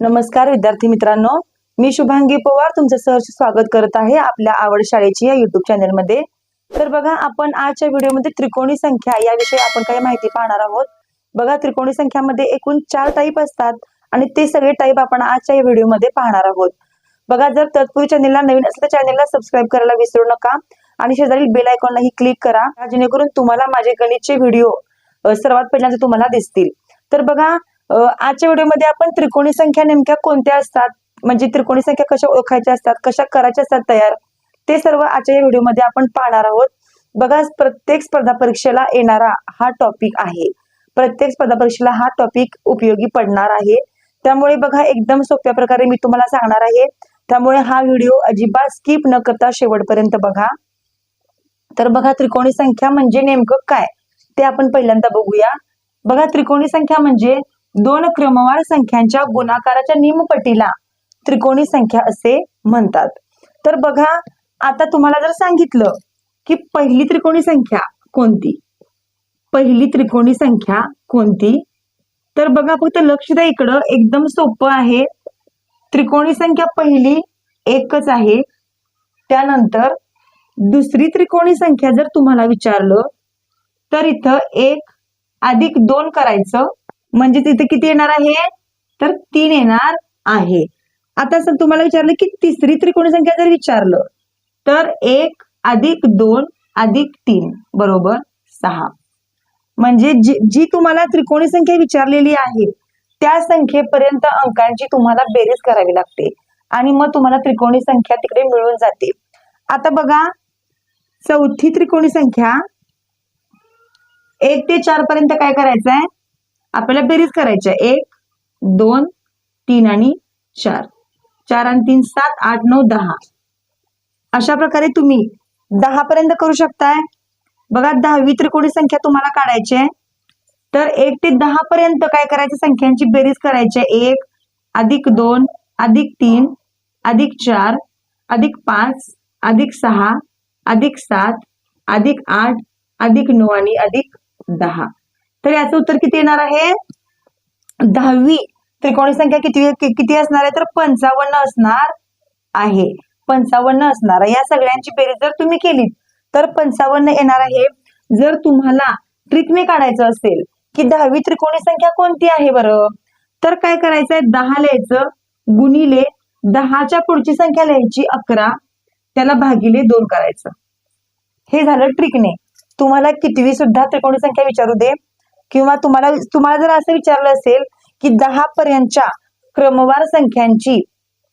नमस्कार विद्यार्थी मित्रांनो. मी शुभांगी पवार तुमचं सहर्ष स्वागत करत आहे आपल्या आवड शाळेची या युट्यूब चॅनलमध्ये तर बघा आपण आजच्या व्हिडिओमध्ये त्रिकोणी संख्या याविषयी आपण काही माहिती पाहणार आहोत. बघा त्रिकोणी संख्यामध्ये एकूण चार टाईप असतात आणि ते सगळे टाईप आपण आजच्या या व्हिडिओमध्ये पाहणार आहोत. बघा जर तत्पूर्वी चॅनलला नवीन असेल तर चॅनलला सबस्क्राईब करायला विसरू नका आणि शेजारील बेल आयकॉनलाही क्लिक करा जेणेकरून तुम्हाला माझे गणितचे व्हिडिओ सर्वात पहिल्यांदा तुम्हाला दिसतील. तर बघा आजच्या व्हिडिओमध्ये आपण त्रिकोणी संख्या नेमक्या कोणत्या असतात? म्हणजे त्रिकोणी संख्या कशा ओळखायच्या असतात? कशा करायच्या असतात तयार? ते सर्व आजच्या या व्हिडिओमध्ये आपण पाहणार आहोत. बघा प्रत्येक स्पर्धा परीक्षेला येणारा हा टॉपिक आहे. प्रत्येक स्पर्धा परीक्षेला हा टॉपिक उपयोगी पडणार आहे. त्यामुळे बघा एकदम सोप्या प्रकारे मी तुम्हाला सांगणार आहे. त्यामुळे हा व्हिडिओ अजिबात स्किप न करता शेवटपर्यंत बघा. तर बघा त्रिकोणी संख्या म्हणजे नेमकं काय? ते आपण पहिल्यांदा बघूया. बघा त्रिकोणी संख्या म्हणजे दोन क्रमवार संख्यांच्या गुणाकाराच्या निमपटीला त्रिकोणी संख्या असे म्हणतात. तर बघा आता तुम्हाला जर सांगितलं की पहिली त्रिकोणी संख्या कोणती? पहिली त्रिकोणी संख्या कोणती? तर बघा फक्त लक्ष द्या इकडं. एकदम सोपं आहे. त्रिकोणी संख्या पहिली एकच आहे. त्यानंतर दुसरी त्रिकोणी संख्या जर तुम्हाला विचारलं तर इथं एक अधिक दोन करायचं. म्हणजे तिथे किती येणार आहे? तर तीन येणार आहे. आता सर तुम्हाला विचारलं की तिसरी त्रिकोणी संख्या जर विचारलं तर एक अधिक दोन अधिक तीन बरोबर सहा. म्हणजे जी जी तुम्हाला त्रिकोणी संख्या विचारलेली आहे त्या संख्येपर्यंत अंकांची तुम्हाला बेरीज करावी लागते आणि मग तुम्हाला त्रिकोणी संख्या तिकडे मिळून जाते. आता बघा चौथी त्रिकोणी संख्या एक ते चार पर्यंत काय करायचं आहे आपल्याला बेरीज करायची आहे. एक दोन तीन आणि चार. चार आणि तीन सात आठ नऊ दहा. अशा प्रकारे तुम्ही दहा पर्यंत करू शकताय. बघा दहावी त्रिकोणी संख्या तुम्हाला काढायची आहे. तर एक ते दहा पर्यंत काय करायचं? संख्यांची बेरीज करायची आहे. एक अधिक दोन अधिक तीन अधिक चार अधिक पाच अधिक सहा अधिक सात अधिक आठ अधिक नऊ आणि अधिक दहा. तर याचं उत्तर किती येणार आहे? दहावी. त्रिकोणी संख्या किती किती असणार आहे? तर पंचावन्न असणार आहे. पंचावन्न असणार आहे. या सगळ्यांची बेरीज जर तुम्ही केलीत तर पंचावन्न येणार आहे. जर तुम्हाला ट्रिकने काढायचं असेल की दहावी त्रिकोणी संख्या कोणती आहे बरं? तर काय करायचंय? दहा लिहायचं. गुणिले दहाच्या पुढची संख्या लिहायची अकरा. त्याला भागिले दोन करायचं. हे झालं ट्रिकने तुम्हाला कितवी सुद्धा त्रिकोणी संख्या विचारू दे. किंवा तुम्हाला तुम्हाला जर असं विचारलं असेल की दहा पर्यंतच्या क्रमवार संख्यांची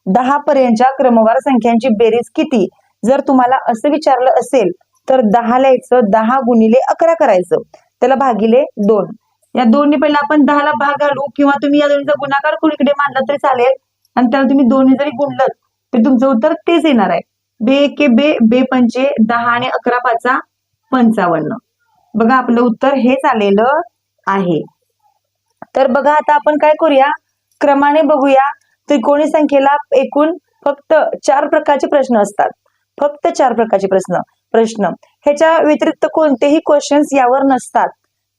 दहा पर्यंतच्या क्रमवार संख्यांची बेरीज किती? जर तुम्हाला असं विचारलं असेल तर दहा लिहायचं दहा गुणिले अकरा करायचं. त्याला भागिले दोन. या दोन्ही पहिला आपण दहाला भाग घालू किंवा तुम्ही या दोन्हीचा गुणाकार कुणीकडे मांडला तरी चालेल. आणि त्याला तुम्ही दोन्ही जरी गुणलं तर तुमचं उत्तर तेच येणार आहे. बे एके बे बे पंचे दहा आणि अकरा पाचा पंचावन्न. बघा आपलं उत्तर हेच आलेलं आहे. तर बघा आता आपण काय करूया? क्रमाने बघूया. त्रिकोणी संख्येला एकूण फक्त चार प्रकारचे प्रश्न असतात. फक्त चार प्रकारचे प्रश्न. प्रश्न ह्याच्या व्यतिरिक्त कोणतेही क्वेश्चन्स यावर नसतात.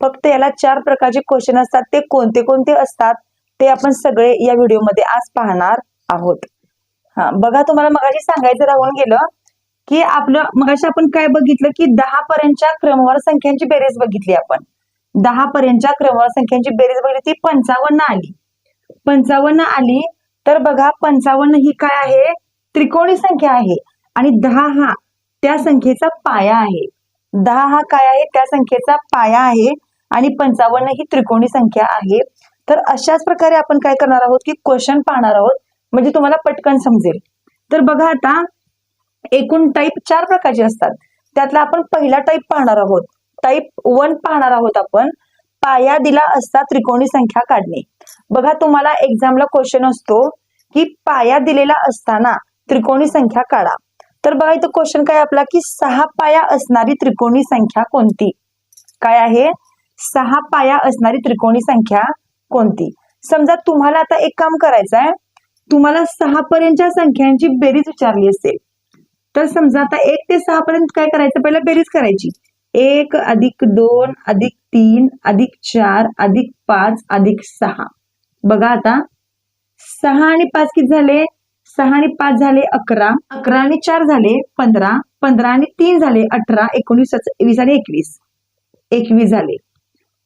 फक्त याला चार प्रकारचे क्वेश्चन असतात. ते कोणते कोणते असतात ते आपण सगळे या व्हिडिओमध्ये आज पाहणार आहोत. हा बघा तुम्हाला मगाशी सांगायचं राहून गेलं की आपलं मगाशी आपण काय बघितलं की दहा पर्यंतच्या क्रमवार संख्यांची बेरीज बघितली आपण. दहा पर्यंतच्या क्रमवार संख्यांची बेरीज बघितली ती पंचावन्न आली. पंचावन्न आली तर बघा पंचावन्न ही काय आहे? त्रिकोणी संख्या आहे. आणि दहा हा त्या संख्येचा पाया आहे. दहा हा काय आहे? त्या संख्येचा पाया आहे. आणि पंचावन्न ही त्रिकोणी संख्या आहे. तर अशाच प्रकारे आपण काय करणार आहोत की क्वेश्चन पाहणार आहोत. म्हणजे तुम्हाला पटकन समजेल. तर बघा आता एकूण टाईप चार प्रकारचे असतात. त्यातला आपण पहिला टाईप पाहणार आहोत. टाईप वन पाहणार आहोत आपण. पाया दिला असता त्रिकोणी संख्या काढणे. बघा तुम्हाला एक्झामला क्वेश्चन असतो की पाया दिलेला असताना त्रिकोणी संख्या काढा. तर बघा इथं क्वेश्चन काय आपला की सहा पाया असणारी त्रिकोणी संख्या कोणती? काय आहे? सहा पाया असणारी त्रिकोणी संख्या कोणती? समजा तुम्हाला आता एक काम करायचं आहे. तुम्हाला सहा पर्यंतच्या संख्यांची बेरीज विचारली असेल. तर समजा आता एक ते सहा पर्यंत काय करायचं? पहिला बेरीज करायची. एक अधिक दोन अधिक तीन अधिक चार अधिक पाच अधिक सहा. बघा आता. सहा आणि पाच किती झाले? सहा आणि पाच झाले अकरा. अकरा आणि चार झाले पंधरा. पंधरा आणि तीन झाले अठरा. एकोणीस वीस आणि एकवीस. एकवीस झाले.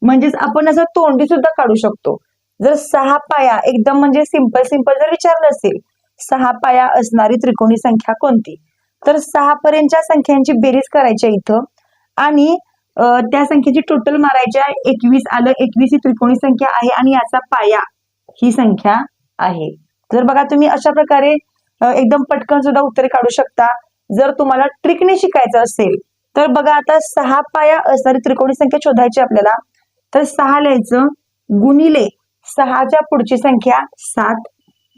म्हणजेच आपण असं तोंडी सुद्धा काढू शकतो. जर सहा पाया एकदम म्हणजे सिंपल सिंपल जर विचारलं असेल सहा पाया असणारी त्रिकोणी संख्या कोणती? तर सहा पर्यंतच्या संख्यांची बेरीज करायची इथं. आणि त्या संख्येची टोटल मारायच्या एकवीस आलं एकवीस ही त्रिकोणी संख्या आहे आणि याचा पाया ही संख्या आहे. जर बघा तुम्ही अशा प्रकारे एकदम पटकन सुद्धा उत्तरे काढू शकता. जर तुम्हाला ट्रिकने शिकायचं असेल तर बघा आता सहा पाया असणारी त्रिकोणी संख्या शोधायची आपल्याला. तर सहा लिहायचं गुणिले सहाच्या पुढची संख्या सात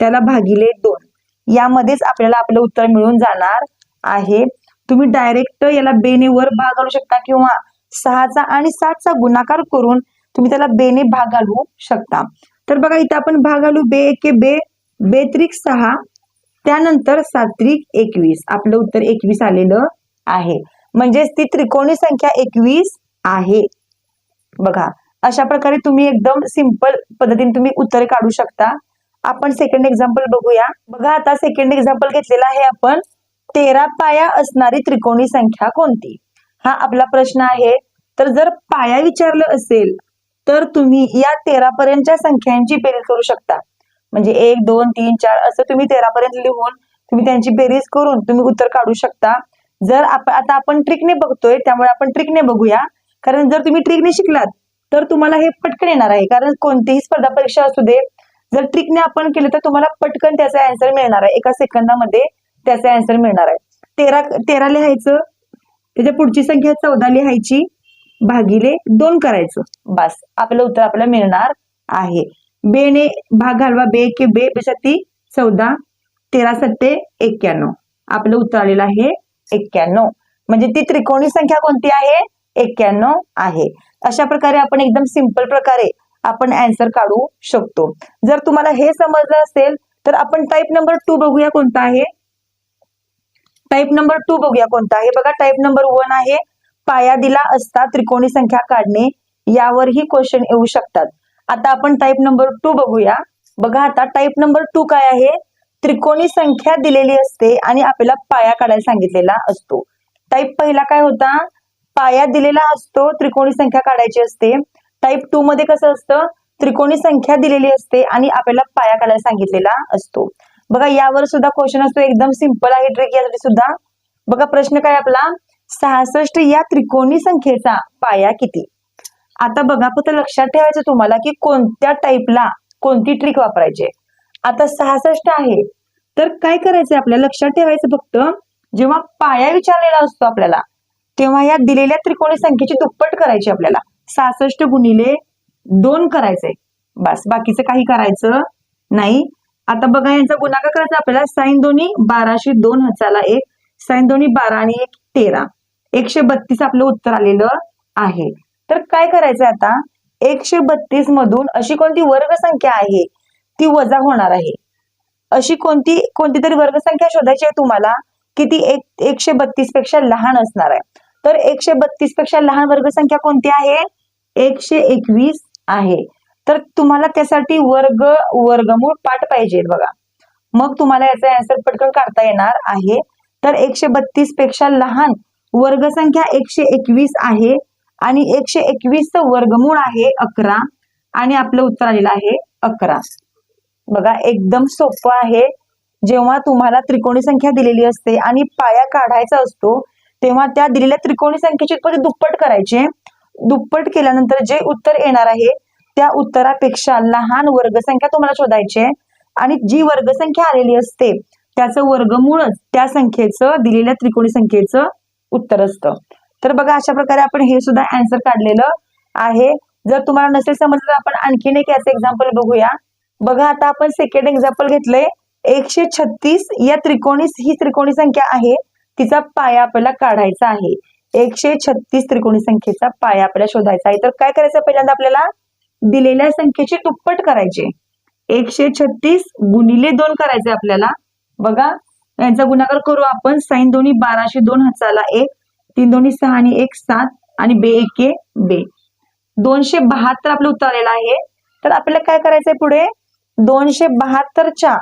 त्याला भागिले दोन. यामध्येच आपल्याला आपलं उत्तर मिळून जाणार आहे. तुम्ही डायरेक्ट याला बेने वर भाग घालू शकता किंवा सहाचा आणि सातचा गुणाकार करून तुम्ही त्याला बेने भाग घालवू शकता. तर बघा इथं आपण भाग घालू बे एके बे बेत्रिक सहा त्यानंतर सात्रिक एकवीस. आपलं उत्तर एकवीस आलेलं आहे. म्हणजेच ती त्रिकोणी संख्या एकवीस आहे. बघा अशा प्रकारे तुम्ही एकदम सिंपल पद्धतीने तुम्ही उत्तरे काढू शकता. आपण सेकंड एक्झाम्पल बघूया. बघा आता सेकंड एक्झाम्पल घेतलेला आहे आपण. तेरा पाया असणारी त्रिकोणी संख्या कोणती? हा आपला प्रश्न आहे. तर जर पाया विचारलं असेल तर तुम्ही या तेरा पर्यंतच्या संख्यांची बेरीज करू शकता. म्हणजे एक दोन तीन चार असं तुम्ही तेरा पर्यंत लिहून तुम्ही त्यांची बेरीज करून तुम्ही उत्तर काढू शकता. जर आपण आता आपण ट्रिकने बघतोय त्यामुळे आपण ट्रिकने बघूया. कारण जर तुम्ही ट्रिकने शिकलात तर तुम्हाला हे पटकन येणार आहे. कारण कोणतीही स्पर्धा परीक्षा असू दे जर ट्रिकने आपण केलं तर तुम्हाला पटकन त्याचा अँसर मिळणार आहे. एका सेकंदामध्ये त्याचा आन्सर मिळणार आहे. तेरा तेरा लिहायचं त्याच्या पुढची संख्या चौदा लिहायची भागिले दोन करायचं. बस आपलं उत्तर आपल्याला मिळणार आहे. बे ने भाग घालवा बे के बे ती चौदा तेरा सत्ते एक्क्याण्णव. आपलं उत्तर आलेलं आहे एक्क्याण्णव. म्हणजे ती त्रिकोणी संख्या कोणती आहे? एक्क्याण्णव आहे. अशा प्रकारे आपण एकदम सिंपल प्रकारे आपण अँसर काढू शकतो. जर तुम्हाला हे समजलं असेल तर आपण टाईप नंबर टू बघूया कोणता आहे. टाईप नंबर टू बघूया कोणता आहे. बघा टाईप नंबर वन आहे. पाया दिला असता त्रिकोणी संख्या काढणे यावरही क्वेश्चन येऊ शकतात. आता आपण टाईप नंबर टू बघूया. बघा आता टाईप नंबर टू काय आहे? त्रिकोणी संख्या दिलेली असते आणि आपल्याला पाया काढायला सांगितलेला असतो. टाईप पहिला काय होता? पाया दिलेला असतो त्रिकोणी संख्या काढायची असते. टाईप टू मध्ये कसं असतं? त्रिकोणी संख्या दिलेली असते आणि आपल्याला पाया काढायला सांगितलेला असतो. बघा यावर सुद्धा क्वेश्चन असतो. एकदम सिंपल आहे ट्रिक यासाठी सुद्धा. बघा प्रश्न काय आपला? सहासष्ट या त्रिकोणी संख्येचा पाया किती? आता बघा फक्त लक्षात ठेवायचं तुम्हाला की कोणत्या टाईपला कोणती ट्रिक वापरायची आता सहासष्ट आहे. तर काय करायचंय आपल्याला? लक्षात ठेवायचं फक्त जेव्हा पाया विचारलेला असतो आपल्याला तेव्हा या दिलेल्या त्रिकोणी संख्येची दुप्पट करायची आपल्याला. सहासष्ट गुणिले दोन करायचंय. बस बाकीचं काही करायचं नाही. आता बघा यांचा गुणाकार करायचा आपल्याला साईन दोन्ही बाराशे दोन हजारला एक साईन दोन्ही बारा आणि एक तेरा. एकशे बत्तीस आपलं उत्तर आलेलं आहे. तर काय करायचं आता? एकशे बत्तीस मधून अशी कोणती वर्गसंख्या आहे? ती वजा होणार आहे. अशी कोणती कोणती तरी वर्गसंख्या शोधायची आहे तुम्हाला की ती एक एकशे बत्तीसपेक्षा लहान असणार आहे. तर एकशे बत्तीसपेक्षा लहान वर्गसंख्या कोणती आहे? एकशे एकवीस आहे. तर तुम्हाला त्यासाठी वर्ग वर्गमूळ पाठ पाहिजे बघा. मग तुम्हाला याचा आन्सर पटकन काढता येणार आहे. तर एकशे बत्तीसपेक्षा लहान वर्गसंख्या एकशे एकवीस आहे आणि एकशे एकवीसचं वर्गमूळ आहे अकरा आणि आपलं उत्तर आलेलं आहे अकरा. बघा एकदम सोपं आहे. जेव्हा तुम्हाला त्रिकोणी संख्या दिलेली असते आणि पाया काढायचा असतो तेव्हा त्या दिलेल्या त्रिकोणी संख्येची दुप्पट करायचे. दुप्पट केल्यानंतर जे उत्तर येणार आहे त्या उत्तरापेक्षा लहान वर्गसंख्या तुम्हाला शोधायची आहे. आणि जी वर्गसंख्या आलेली असते त्याचं वर्गमूळच त्या संख्येचं दिलेल्या त्रिकोणी संख्येचं उत्तर असतं. तर बघा अशा प्रकारे आपण हे सुद्धा अँसर काढलेलं आहे. जर तुम्हाला नसेल समजलं तर आपण आणखीन एक याचं एक्झाम्पल बघूया. बघा आता आपण सेकंड एक्झाम्पल घेतलंय. एकशे छत्तीस या त्रिकोणी ही त्रिकोणी संख्या आहे. तिचा पाया आपल्याला काढायचा आहे. एकशे छत्तीस त्रिकोणी संख्येचा पाया आपल्याला शोधायचा आहे. तर काय करायचं पहिल्यांदा आपल्याला? दिलेल्या संख्येची दुप्पट करायचे. एकशे छत्तीस गुणिले दोन करायचे आपल्याला. बघा यांचा गुणाकार करू आपण. साईन दोन्ही बाराशे दोन हजारला एक तीन दोन्ही सहा आणि एक सात आणि बे एके बे. दोनशे बहात्तर आपलं उतरलेलं आहे. तर आपल्याला काय करायचंय पुढे? दोनशे बहात्तरच्या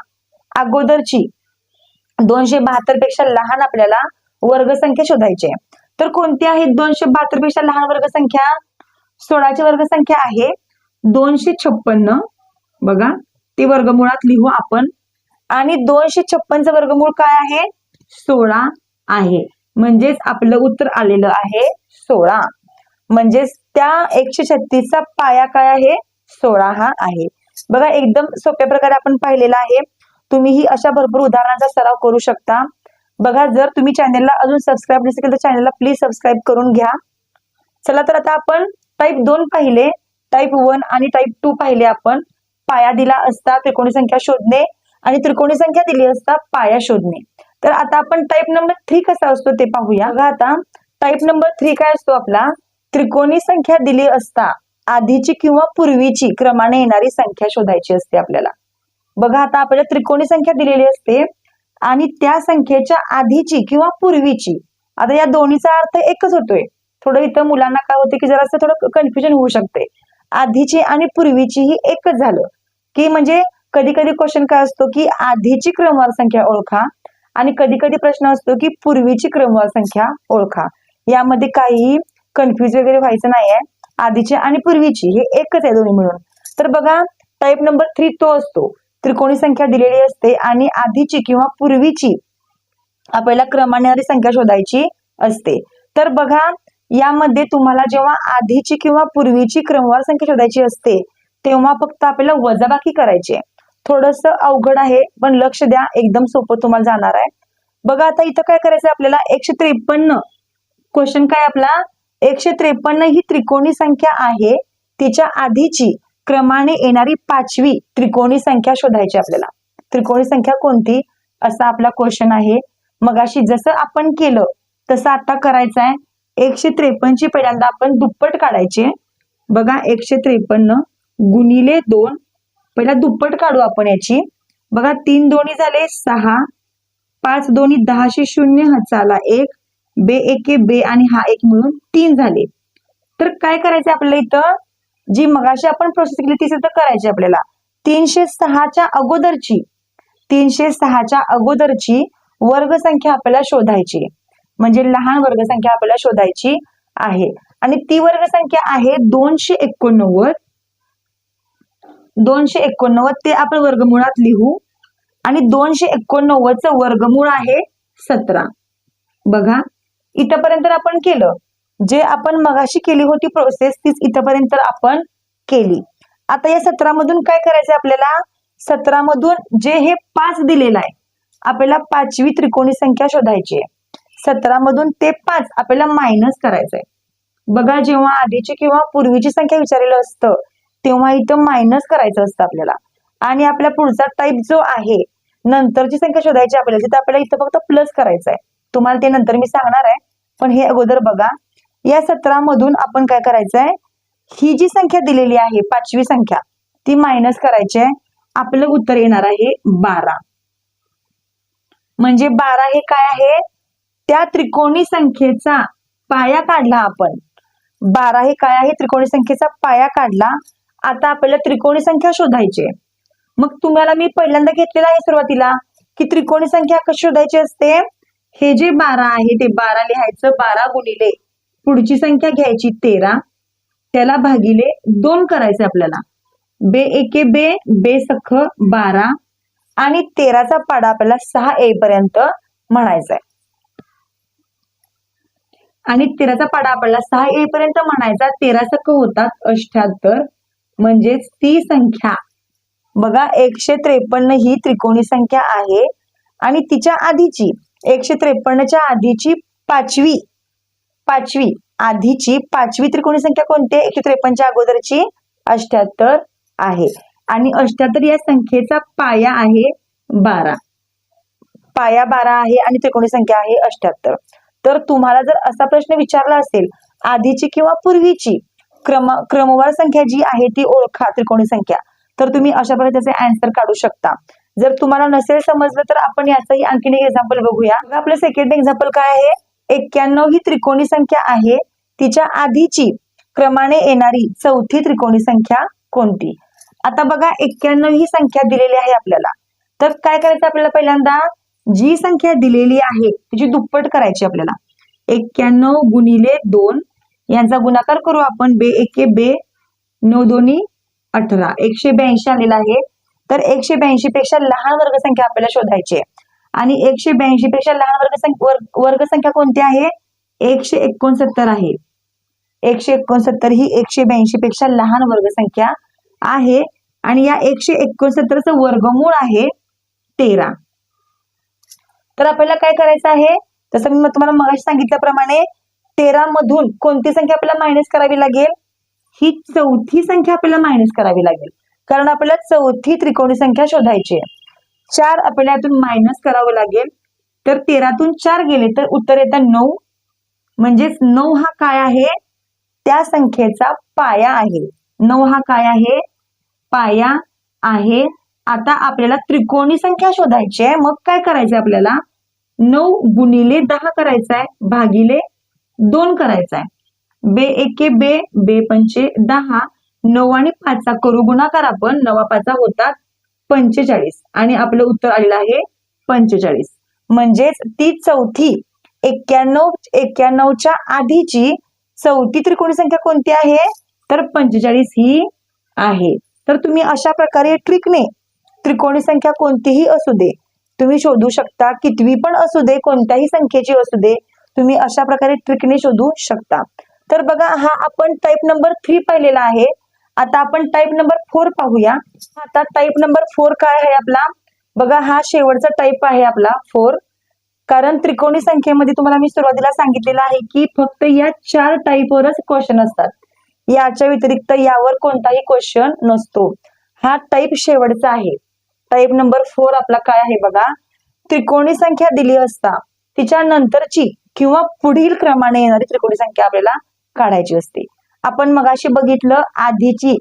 अगोदरची दोनशे बहात्तरपेक्षा लहान आपल्याला वर्गसंख्या शोधायची आहे. तर कोणती आहे दोनशे बहात्तरपेक्षा लहान वर्गसंख्या? सोळाची वर्गसंख्या आहे. दोनशे छप्पन्न. बघा ती वर्गमुळात लिहू आपण. आणि दोनशे छप्पनचं वर्गमूळ काय आहे? सोळा आहे. म्हणजेच आपलं उत्तर आलेलं आहे सोळा. म्हणजेच त्या एकशे छत्तीसचा पाया काय आहे? सोळा हा आहे. बघा एकदम सोप्या प्रकारे आपण पाहिलेला आहे. तुम्हीही अशा भरपूर उदाहरणांचा सराव करू शकता. बघा जर तुम्ही चॅनेलला अजून सबस्क्राईब नसेल तर चॅनेलला प्लीज सबस्क्राईब करून घ्या. चला तर आता आपण टाईप दोन पाहिले. टाईप वन आणि टाईप टू पाहिले आपण पाया दिला असता त्रिकोणी संख्या शोधणे आणि त्रिकोणी संख्या दिली असता पाया शोधणे. तर आता आपण टाईप नंबर थ्री कसा असतो ते पाहूया. बघा आता टाईप नंबर थ्री काय असतो आपला? त्रिकोणी संख्या दिली असता आधीची किंवा पूर्वीची क्रमाने येणारी संख्या शोधायची असते आपल्याला. बघा आता आपल्याला त्रिकोणी संख्या दिलेली असते आणि त्या संख्येच्या आधीची किंवा पूर्वीची. आता या दोन्हीचा अर्थ एकच होतोय. थोडं इथं मुलांना काय होते की जरा थोडं कन्फ्युजन होऊ शकते. आधीची आणि पूर्वीची ही एकच झालं. की म्हणजे कधी कधी क्वेश्चन काय असतो की आधीची क्रमवार संख्या ओळखा आणि कधी कधी प्रश्न असतो की पूर्वीची क्रमवार संख्या ओळखा. यामध्ये काहीही कन्फ्युज वगैरे व्हायचं नाहीये. आधीची आणि पूर्वीची हे एकच आहे दोन्ही मिळून. तर बघा टाईप नंबर थ्री तो असतो. त्रिकोणी संख्या दिलेली असते आणि आधीची किंवा पूर्वीची आपल्याला क्रमाने संख्या शोधायची असते. तर बघा यामध्ये तुम्हाला जेव्हा आधीची किंवा पूर्वीची क्रमवार संख्या शोधायची असते तेव्हा फक्त आपल्याला वजाबाकी करायची आहे. थोडस अवघड आहे पण लक्ष द्या एकदम सोपं तुम्हाला जाणार आहे. बघा आता इथं काय करायचं आपल्याला? एकशे त्रेपन्न. क्वेश्चन काय आपला? एकशे त्रेपन्न ही त्रिकोणी संख्या आहे. तिच्या आधीची क्रमाने येणारी पाचवी त्रिकोणी संख्या शोधायची आपल्याला. त्रिकोणी संख्या कोणती? असा आपला क्वेश्चन आहे. मगाशी जसं आपण केलं तसं आता करायचं आहे. एकशे त्रेपन्नची पहिल्यांदा आपण दुप्पट काढायचे बघा एकशे त्रेपन्न गुणिले दोन. पहिला दुप्पट काढू आपण याची. बघा तीन दोन्ही झाले सहा. पाच दोन्ही दहाशे शून्य हा चाला एक. बे एके बे आणि हा एक मिळून तीन झाले. तर काय करायचं आपल्याला इथं? जी मगाशी आपण प्रोसेस केली ती सुद्धा करायची आपल्याला. तीनशे सहाच्या अगोदरची. तीनशे सहाच्या अगोदरची वर्गसंख्या आपल्याला शोधायची म्हणजे लहान वर्गसंख्या आपल्याला शोधायची आहे. आणि ती वर्गसंख्या आहे दोनशे एकोणनव्वद. दोनशे एकोणनव्वद ते आपण वर्गमुळात लिहू. आणि दोनशे एकोणनव्वदचं वर्गमूळ आहे सतरा. बघा इथपर्यंत आपण केलं. जे आपण मगाशी केली होती प्रोसेस तीच इथपर्यंत आपण केली. आता या सतरामधून काय करायचं आपल्याला? सतरामधून जे हे पाच दिलेलं आहे आपल्याला पाचवी त्रिकोणी संख्या शोधायची आहे. सतरामधून ते पाच आपल्याला मायनस करायचंय. बघा जेव्हा आधीची किंवा पूर्वीची संख्या विचारलेलं असतं तेव्हा इथं मायनस करायचं असतं आपल्याला. आणि आपल्या पुढचा टाईप जो आहे नंतरची संख्या शोधायची आपल्याला तिथं आपल्याला इथं फक्त प्लस करायचं आहे तुम्हाला ते नंतर मी सांगणार आहे पण हे अगोदर बघा. या सतरामधून आपण काय करायचं आहे ही जी संख्या दिलेली आहे पाचवी संख्या ती मायनस करायची आहे आपलं उत्तर येणार आहे बारा. म्हणजे बारा हे काय आहे? त्या त्रिकोणी संख्येचा पाया काढला आपण. बारा हे काय आहे? त्रिकोणी संख्येचा पाया काढला. आता आपल्याला त्रिकोणी संख्या शोधायची आहे. मग तुम्हाला मी पहिल्यांदा घेतलेला आहे सुरुवातीला की त्रिकोणी संख्या कशी शोधायची असते? हे जे बारा आहे ते बारा लिहायचं बारा गुणिले पुढची संख्या घ्यायची तेरा. त्याला भागिले दोन करायचे आपल्याला. बे एके बे बे सख बारा. आणि तेराचा पाडा आपल्याला सहा ए पर्यंत म्हणायचा आहे आणि तेराचा पाडा आपल्याला सहा येईपर्यंत म्हणायचा तेरा सक होतात अष्ट्याहत्तर म्हणजेच ती संख्या. बघा एकशे त्रेपन्न ही त्रिकोणी संख्या आहे. आणि तिच्या आधीची एकशे त्रेपन्नच्या आधीची पाचवी पाचवी आधीची पाचवी त्रिकोणी संख्या कोणती आहे? एकशे त्रेपन्नच्या अगोदरची अष्ट्याहत्तर आहे. आणि अष्ट्याहत्तर या संख्येचा पाया आहे बारा. पाया बारा आहे आणि त्रिकोणी संख्या आहे अष्ट्याहत्तर. तर तुम्हाला जर असा प्रश्न विचारला असेल आधीची किंवा पूर्वीची क्रम क्रमवार संख्या जी आहे ती ओळखा त्रिकोणी संख्या. तर तुम्ही अशा प्रकारे त्याचे अँसर काढू शकता. जर तुम्हाला नसेल समजलं तर आपण याचंही आणखीन एक एक्झाम्पल बघूया. आपलं सेकंड एक्झाम्पल काय आहे? एक्क्याण्णव ही त्रिकोणी संख्या आहे. तिच्या आधीची क्रमाने येणारी चौथी त्रिकोणी संख्या कोणती? आता बघा एक्क्याण्णव ही संख्या दिलेली आहे आपल्याला. तर काय करायचं आपल्याला पहिल्यांदा? जी संख्या दिलेली आहे तिची दुप्पट करायची आपल्याला. एक्क्याण्णव गुणिले दोन यांचा गुणाकार करू आपण बे एके बे नऊ दोन्ही अठरा. एकशे ब्याऐंशी आलेला आहे. तर एकशे ब्याऐंशी पेक्षा लहान वर्गसंख्या आपल्याला शोधायची आहे. आणि एकशे ब्याऐंशी पेक्षा लहान वर्गसंख्या वर्गसंख्या कोणती आहे? एकशे एकोणसत्तर आहे. एकशे एकोणसत्तर ही एकशे ब्याऐंशी पेक्षा लहान वर्गसंख्या आहे. आणि या एकशे एकोणसत्तरचं वर्गमूळ आहे तेरा. तर आपल्याला काय करायचं आहे? जसं मी तुम्हाला मगाशी सांगितल्याप्रमाणे तेरा मधून कोणती संख्या आपल्याला मायनस करावी लागेल? ही चौथी संख्या आपल्याला मायनस करावी लागेल. कारण आपल्याला चौथी त्रिकोणी संख्या शोधायची आहे. चार आपल्याला यातून मायनस करावं लागेल. तर तेरातून चार गेले तर उत्तर येतं नऊ. म्हणजेच नऊ हा काय आहे? त्या संख्येचा पाया आहे. नऊ हा काय आहे? पाया आहे. आता आपल्याला त्रिकोणी संख्या शोधायची आहे. मग काय करायचं आपल्याला? नऊ गुणिले दहा करायचा आहे भागिले दोन करायचा आहे बे एके बे बे पंचे दहा नऊ आणि पाचचा करू गुणाकार आपण नवा पाचा होतात पंचेचाळीस. आणि आपलं उत्तर आलेलं आहे पंचेचाळीस. म्हणजेच ती चौथी एक्क्याण्णव एक्क्याण्णवच्या आधीची चौथी त्रिकोणी संख्या कोणती आहे? तर पंचेचाळीस ही आहे. तर तुम्ही अशा प्रकारे ट्रिकने त्रिकोणी संख्या कोणतीही असू दे तुम्ही शोधू शकता कितवी पण असू दे कोणत्याही संख्येची असू दे तुम्ही अशा प्रकारे ट्रिकने शोधू शकता. तर बघा हा आपण टाईप नंबर थ्री पाहिलेला आहे. आता आपण टाईप नंबर फोर पाहूया. आता टाईप नंबर फोर काय आहे आपला? बघा हा शेवटचा टाईप आहे आपला फोर कारण त्रिकोणी संख्येमध्ये तुम्हाला मी सुरुवातीला सांगितलेलं आहे की फक्त या चार टाईपवरच क्वेश्चन असतात. याच्या व्यतिरिक्त यावर कोणताही क्वेश्चन नसतो. हा टाईप शेवटचा आहे. टाईप नंबर फोर आपला काय आहे बघा. त्रिकोणी संख्या दिली असता तिच्या नंतरची किंवा पुढील क्रमाने येणारी त्रिकोणी संख्या आपल्याला काढायची असते. आपण मगाशी बघितलं आधीची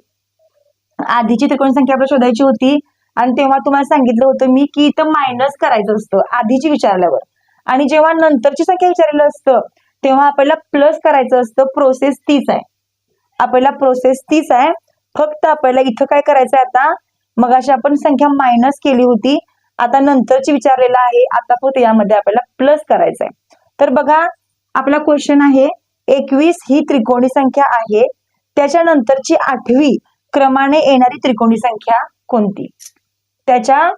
आधीची त्रिकोणी संख्या आपल्याला शोधायची होती आणि तेव्हा तुम्हाला सांगितलं होतं मी की इथं मायनस करायचं असतं आधीची विचारल्यावर. आणि जेव्हा नंतरची संख्या विचारलेलं असतं तेव्हा आपल्याला प्लस करायचं असतं प्रोसेस तीच आहे. आपल्याला प्रोसेस तीच आहे. फक्त आपल्याला इथं काय करायचं आहे आता? मग अशी आपण संख्या मायनस केली होती. आता नंतरची विचारलेलं आहे. आता फक्त यामध्ये आपल्याला प्लस करायचं आहे तर बघा आपला क्वेश्चन आहे एकवीस ही त्रिकोणी संख्या आहे. त्याच्यानंतरची आठवी क्रमाने येणारी त्रिकोणी संख्या कोणती? त्याच्या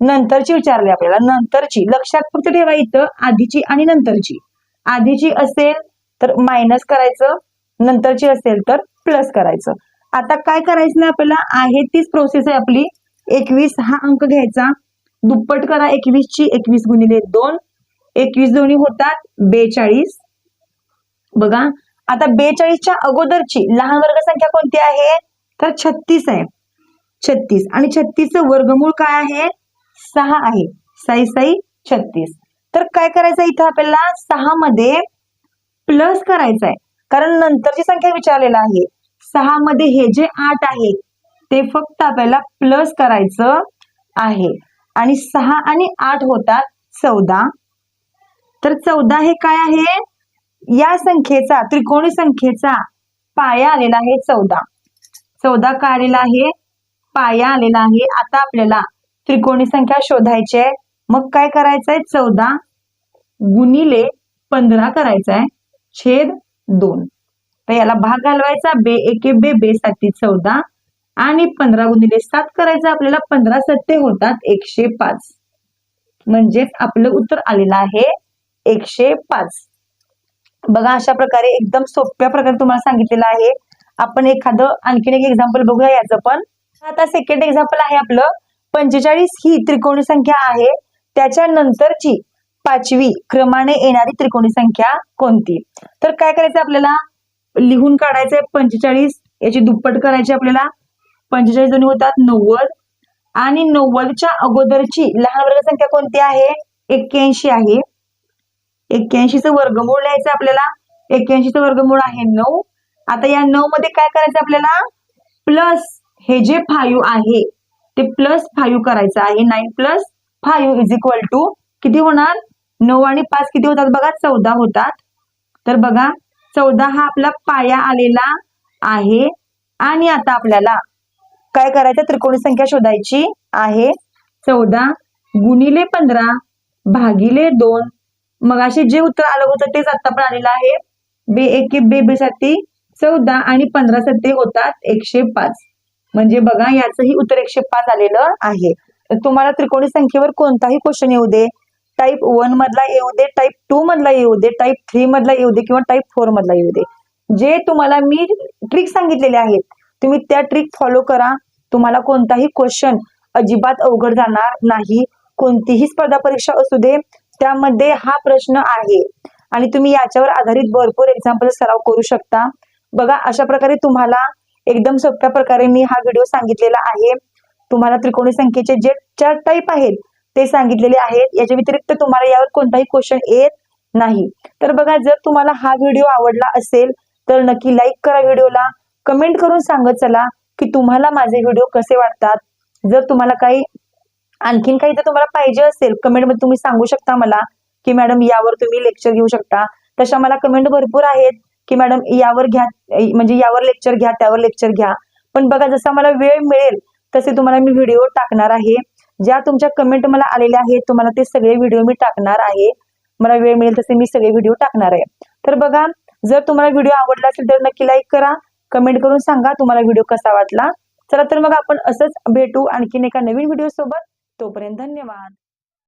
नंतरची विचारली आपल्याला. नंतरची. लक्षात फक्त ठेवा इथं आधीची आणि नंतरची. आधीची असेल तर मायनस करायचं. नंतरची असेल तर प्लस करायचं. आता काय करायचं नाही आपल्याला? आहे तीच प्रोसेस आहे आपली. एकवीस हा अंक घ्यायचा. दुप्पट करा एकवीस ची एकवीस गुणिले दोन. एकवीस दोन्ही होतात बेचाळीस. बघा. आता बेचाळीसच्या अगोदरची लहान वर्ग संख्या कोणती आहे? तर छत्तीस आहे. छत्तीस. आणि छत्तीसचं वर्गमूळ काय आहे? सहा आहे. साई साई छत्तीस. तर काय करायचं इथं आपल्याला? सहा मध्ये प्लस करायचं आहे. कारण नंतरची संख्या विचारलेला आहे. सहा मध्ये हे जे आठ आहे ते फक्त आपल्याला प्लस करायचं आहे. आणि सहा आणि आठ होतात चौदा. तर चौदा हे काय आहे? या संख्येचा त्रिकोणी संख्येचा पाया आलेला आहे चौदा. चौदा काय आलेला आहे? पाया आलेला आहे. आता आपल्याला त्रिकोणी संख्या शोधायची आहे. मग काय करायचंय? चौदा गुणिले पंधरा करायचा आहे छेद दोन. तर याला भाग घालवायचा बे एके बे बे साठी चौदा. आणि पंधरा गुणिले सात करायचं आपल्याला पंधरा सत्ते होतात एकशे पाच. म्हणजेच आपलं उत्तर आलेलं आहे एकशे पाच. बघा अशा प्रकारे एकदम सोप्या प्रकारे तुम्हाला सांगितलेलं आहे. आपण एखादं आणखीन एक एक्झाम्पल बघूया याचं पण. आता सेकंड एक्झाम्पल आहे आपलं. पंचेचाळीस ही त्रिकोणी संख्या आहे. त्याच्यानंतरची पाचवी क्रमाने येणारी त्रिकोणी संख्या कोणती? तर काय करायचं आपल्याला? लिहून काढायचंय पंचेचाळीस याची दुप्पट करायची आपल्याला. पंचेचाळीस दोन्ही होतात नव्वद. आणि नव्वदच्या अगोदरची लहान वर्ग संख्या कोणती आहे? एक्क्याऐंशी आहे. एक्क्याऐंशीचं वर्गमूळ लिहायचं आपल्याला. एक्क्याऐंशीचं वर्गमूळ आहे नऊ. आता या नऊ मध्ये काय करायचं आपल्याला? प्लस हे जे फायू आहे ते प्लस फायू करायचं आहे. Nine plus five is equal to किती होणार? नऊ आणि पाच किती होतात बघा? चौदा होतात. तर बघा चौदा हा आपला पाया आलेला आहे. आणि आता आपल्याला काय करायचं? त्रिकोणी संख्या शोधायची आहे. चौदा गुणिले पंधरा भागिले दोन. मग असे जे उत्तर आलं होतं तेच आता पण आलेलं आहे. बे एक बे बे साठी चौदा आणि पंधरा सत्ते होतात एकशे पाच. म्हणजे बघा याचंही उत्तर एकशे पाच आलेलं आहे. तुम्हाला त्रिकोणी संख्येवर कोणताही क्वेश्चन येऊ दे. टाईप वन मधला येऊ दे टाईप टू मधला येऊ दे टाईप थ्री मधला येऊ दे किंवा टाईप फोर मधला येऊ दे. जे तुम्हाला मी ट्रिक सांगितलेले आहेत तुम्ही त्या ट्रिक फॉलो करा. तुम्हाला कोणताही क्वेश्चन अजिबात अवघड जाणार नाही. कोणतीही स्पर्धा परीक्षा असू दे त्यामध्ये हा प्रश्न आहे. आणि तुम्ही याच्यावर आधारित भरपूर एक्झाम्पल सराव करू शकता. बघा अशा प्रकारे तुम्हाला एकदम सोप्या प्रकारे मी हा व्हिडिओ सांगितलेला आहे. तुम्हाला त्रिकोणी संख्येचे जे चार टाईप आहेत ते सांगितलेले आहेत. याच्या व्यतिरिक्त तुम्हाला यावर कोणताही क्वेश्चन येत नाही. तर बघा जर तुम्हाला हा व्हिडिओ आवडला असेल तर नक्की लाईक करा व्हिडिओला कमेंट करून सांगत चला की तुम्हाला माझे व्हिडिओ कसे वाटतात. जर तुम्हाला काही आणखीन काही तर तुम्हाला पाहिजे असेल कमेंटमध्ये तुम्ही सांगू शकता मला की मॅडम यावर तुम्ही लेक्चर घेऊ शकता. तशा मला कमेंट भरपूर आहेत की मॅडम यावर घ्या म्हणजे यावर लेक्चर घ्या त्यावर लेक्चर घ्या. पण बघा जसा मला वेळ मिळेल तसे तुम्हाला मी व्हिडिओ टाकणार आहे. ज्या तुमच्या कमेंट मला आलेल्या आहेत तुम्हाला ते सगळे व्हिडिओ मी टाकणार आहे. मला वेळ मिळेल तसे मी सगळे व्हिडिओ टाकणार आहे. तर बघा जर तुम्हाला व्हिडिओ आवडला असेल तर नक्की लाईक करा. कमेंट करून सांगा तुम्हाला व्हिडिओ कसा वाटला. चला तर मग आपण असंच भेटू आणखीन एका नवीन व्हिडिओ सोबत. तोपर्यंत धन्यवाद.